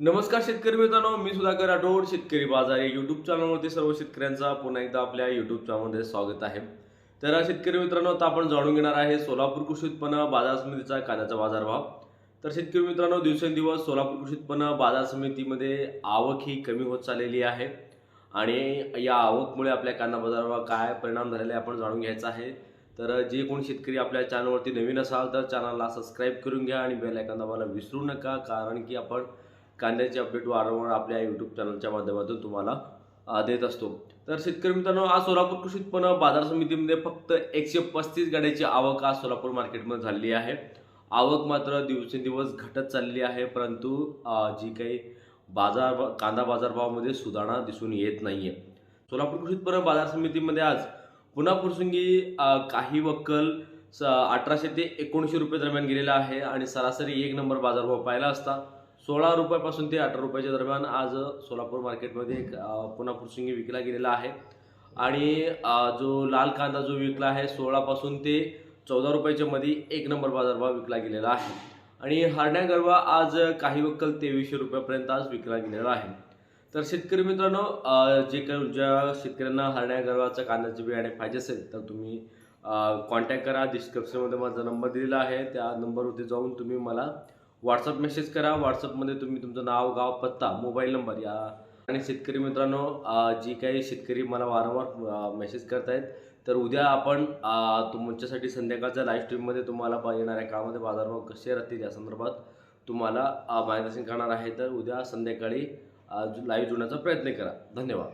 नमस्कार शेतकरी मित्रांनो मी सुधाकर राठोड शेतकरी बाजार या युट्यूब चॅनलवरती सर्व शेतकऱ्यांचा पुन्हा एकदा आपल्या युट्यूब चॅनलमध्ये स्वागत आहे. तर शेतकरी मित्रांनो आता आपण जाणून घेणार आहे सोलापूर कृषी उत्पन्न बाजार समितीचा कांद्याचा बाजारभाव. तर शेतकरी मित्रांनो दिवसेंदिवस सोलापूर कृषी उत्पन्न बाजार समितीमध्ये आवक ही कमी होत चाललेली आहे. आणि या आवकमुळे आपल्या कांदा बाजारावर काय परिणाम झालेला आहे आपण जाणून घ्यायचं आहे. तर जे कोणी शेतकरी आपल्या चॅनलवरती नवीन असाल तर चॅनलला सबस्क्राईब करून घ्या आणि बेल आयकॉन दाबायला विसरू नका कारण की आपण कांद्याचे अपडेट वारंवार आपल्या यूट्यूब चॅनलच्या माध्यमातून तुम्हाला देत असतो. तर शेतकरी मित्रांनो आज सोलापूर कृषी उत्पन्न बाजार समितीमध्ये फक्त एकशे पस्तीस गाड्याची आवक आज सोलापूर मार्केटमध्ये झालेली आहे. आवक मात्र दिवसेंदिवस घटत चालली आहे परंतु जी काही बाजार कांदा बाजारभावामध्ये सुधारणा दिसून येत नाही आहे सोलापूर कृषी उत्पन्न बाजार समितीमध्ये आज पुन्हा प्रसंगी काही वक्कल स अठराशे ते एकोणीसशे रुपये दरम्यान गेलेला आहे आणि सरासरी एक नंबर बाजारभाव पाहिला असता. सोळा रुपयापासून ते अठरा रुपयाच्या दरम्यान आज सोलापूर मार्केटमध्ये एक पुन्हा पुरसुंगी विकला गेलेला आहे. आणि जो लाल कांदा जो विकला आहे सोळापासून ते चौदा रुपयाच्या मध्ये एक नंबर बाजारभाव विकला गेलेला आहे. आणि हरण्या गरवा आज काही वक्कल तेवीसशे रुपयापर्यंत आज विकला गेलेला आहे. तर शेतकरी मित्रांनो जे काही ज्या शेतकऱ्यांना हरण्या गरबाचा कांद्याचे बियाणे पाहिजे असेल तर तुम्ही कॉन्टॅक्ट करा. डिस्क्रिप्शनमध्ये माझा नंबर दिलेला आहे. त्या नंबरवरती जाऊन तुम्ही मला व्हॉट्सअप मेसेज करा. व्हॉट्सअपमध्ये तुम्ही तुमचं नाव गाव पत्ता मोबाईल नंबर या. आणि शेतकरी मित्रांनो जी काही शेतकरी मला वारंवार मेसेज करतायत तर उद्या आपण तुमच्यासाठी संध्याकाळच्या लाईव्ह स्ट्रीममध्ये तुम्हाला येणाऱ्या काळामध्ये बाजारभाव कसे राहतील या संदर्भात तुम्हाला मार्गदर्शन करणार आहे. तर उद्या संध्याकाळी लाईव्ह जुळण्याचा प्रयत्न करा. धन्यवाद.